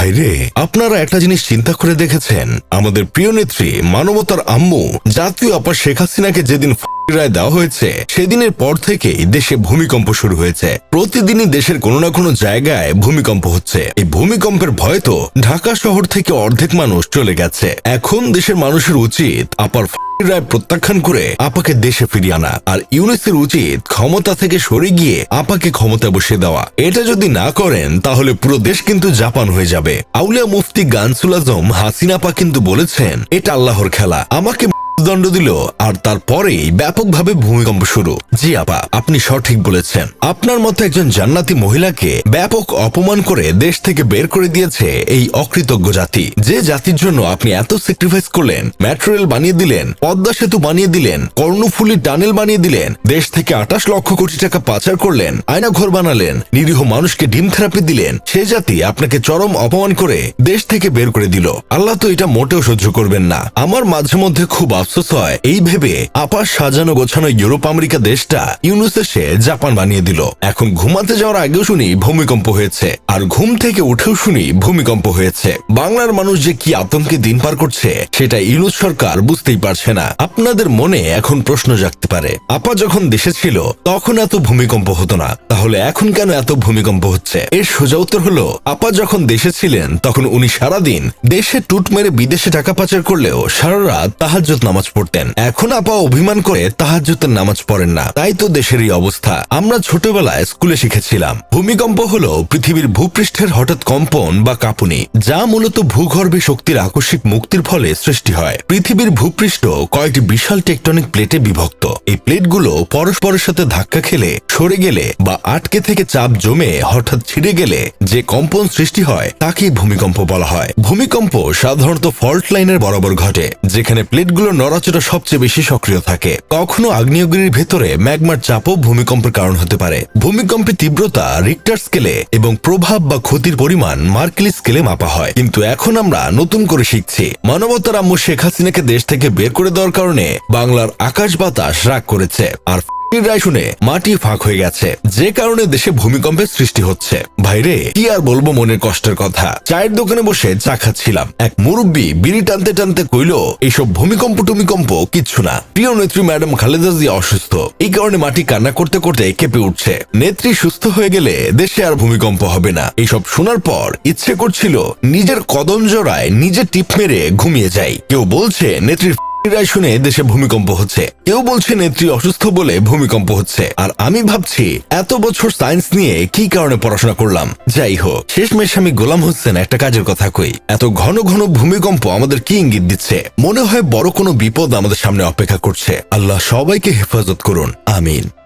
ভাইরে, আপনারা একটা জিনিস চিন্তা করে দেখেছেন? আমাদের প্রিয় নেত্রী, মানবতার আম্মু, জাতীয় আপা শেখ হাসিনাকে যেদিন রায় দেওয়া হয়েছে, সেদিনের পর থেকেই দেশে ভূমিকম্প শুরু হয়েছে। প্রতিদিনই দেশের কোনো না কোনো জায়গায় ভূমিকম্প হচ্ছে। এই ভূমিকম্পের ভয় তো ঢাকা শহর থেকে অর্ধেক মানুষ চলে গেছে। এখন দেশের মানুষের উচিত আপার রায় প্রত্যাখ্যান করে আপাকে দেশে ফিরিয়ে আনা আর ইউনিসের উচিত ক্ষমতা থেকে সরে গিয়ে আপাকে ক্ষমতা বসে দেওয়া। এটা যদি না করেন, তাহলে পুরো দেশ কিন্তু জাপান হয়ে যাবে। আউলিয়া মুফতি গানসুল আজম হাসিনাপা কিন্তু বলেছেন, এটা আল্লাহর খেলা। আমাকে দণ্ড দিল আর তারপরেই ব্যাপকভাবে ভূমিকম্প শুরু। জি আপা, আপনি সঠিক বলেছেন। আপনার মতো একজন জান্নাতি মহিলাকে ব্যাপক অপমান করে দেশ থেকে বের করে দিয়েছে এই অকৃতজ্ঞ জাতি। যে জাতির জন্য আপনি এত স্যাক্রিফাইস করলেন ম্যাটেরিয়াল বানিয়ে দিলেন, পদ্মা সেতু বানিয়ে দিলেন, কর্ণফুলি টানেল বানিয়ে দিলেন, দেশ থেকে আঠাশ লক্ষ কোটি টাকা পাচার করলেন আয়না ঘর বানালেন, নিরীহ মানুষকে ডিম থেরাপি দিলেন, সে জাতি আপনাকে চরম অপমান করে দেশ থেকে বের করে দিল। আল্লাহ তো এটা মোটেও সহ্য করবেন না। আমার মাঝে মধ্যে খুব আফসোস হয়। এই ভেবে আপার সাজানো গোছানো ইউরোপ আমেরিকা দেশটা ইউনুস এসে জাপান বানিয়ে দিল। এখন ঘুমাতে যাওয়ার আগেও শুনি ভূমিকম্প হয়েছে। আর ঘুম থেকে উঠেও শুনি ভূমিকম্প হয়েছে। বাংলার মানুষ যে কি আতঙ্কে দিন পার করছে, সেটা ইউনুস সরকার বুঝতেই পারছে না। আপনাদের মনে এখন প্রশ্ন জাগতে পারে, আপা যখন দেশে ছিল, তখন এত ভূমিকম্প হতো না। তাহলে এখন কেন এত ভূমিকম্প হচ্ছে? এর সোজা উত্তর হলো, আপা যখন দেশে ছিলেন, তখন উনি সারাদিন দেশে টুট মেরে বিদেশে টাকা পাচার করলেও সারা রাত তাহাজ্জত নামাজ পড়তেন। এখন আপা অভিমান করে তাহাজ্জতের নামাজ পড়েন না। তাই তো দেশের এই অবস্থা। আমরা ছোটবেলায় স্কুলে শিখেছিলাম। ভূমিকম্প হলো পৃথিবীর ভূপৃষ্ঠের হঠাৎ কম্পন বা কাঁপুনি, যা মূলত ভূগর্ভে শক্তির আকস্মিক মুক্তির ফলে সৃষ্টি হয়। পৃথিবীর ভূপৃষ্ঠ কয়েকটি বিশাল টেকটনিক প্লেটে বিভক্ত। এই প্লেটগুলো পরস্পরের সাথে ধাক্কা খেলে সরে গেলে বা আটকে থেকে চাপ জমে হঠাৎ ছিঁড়ে গেলে যে কম্পন সৃষ্টি হয় তাকে ভূমিকম্প বলা হয়। ভূমিকম্প সাধারণত ফল্ট লাইনের বরাবর ঘটে, যেখানে প্লেটগুলো নড়াচড়া সবচেয়ে বেশি সক্রিয় থাকে। কখনো আগ্নেয়গিরির ভেতরে ম্যাগমার চাপও ভূমিকম্পের কারণ হতে পারে। ভূমিকম্পের তীব্রতা রিক্টার স্কেলে এবং প্রভাব বা ক্ষতির পরিমাণ মার্কেলি স্কেলে মাপা হয়। কিন্তু এখন আমরা নতুন করে শিখছি। মানবতার আম্মু শেখ হাসিনাকে দেশ থেকে বের করে দেওয়ার কারণে বাংলার আকাশ বাতাস রাগ করেছে। আর রায় শুনে মাটি ফাঁক হয়ে গেছে। যে কারণে দেশে ভূমিকম্পের সৃষ্টি হচ্ছে। ভাইরে, কি আর বলব মনের কষ্টের কথা। চায়ের দোকানে বসে চা খাচ্ছিলাম। এক মুরব্বী বিড়ি টানতে টানতে কইল এইসব ভূমিকম্প টুমিকম্প কিচ্ছু না। প্রিয় নেত্রী ম্যাডাম খালেদা জিয়া অসুস্থ। এই কারণে মাটি কান্না করতে করতে কেঁপে উঠছে। নেত্রী সুস্থ হয়ে গেলে দেশে আর ভূমিকম্প হবে না। এইসব শোনার পর ইচ্ছে করছিল, নিজের কদম জোড়ায় নিজে টিপ মেরে ঘুমিয়ে যাই। কেউ বলছে, নেত্রীর শুনে দেশে ভূমিকম্প হচ্ছে। কেউ বলছে নেত্রী অসুস্থ বলে ভূমিকম্প হচ্ছে। আর আমি ভাবছি, এত বছর সায়েন্স নিয়ে কি কারণে পড়াশোনা করলাম? যাই হোক, শেষমেশ আমি গোলাম হোসেন একটা কাজের কথা কই। এত ঘন ঘন ভূমিকম্প আমাদের কি ইঙ্গিত দিচ্ছে? মনে হয় বড় কোনো বিপদ আমাদের সামনে অপেক্ষা করছে। আল্লাহ সবাইকে হেফাজত করুন। আমিন।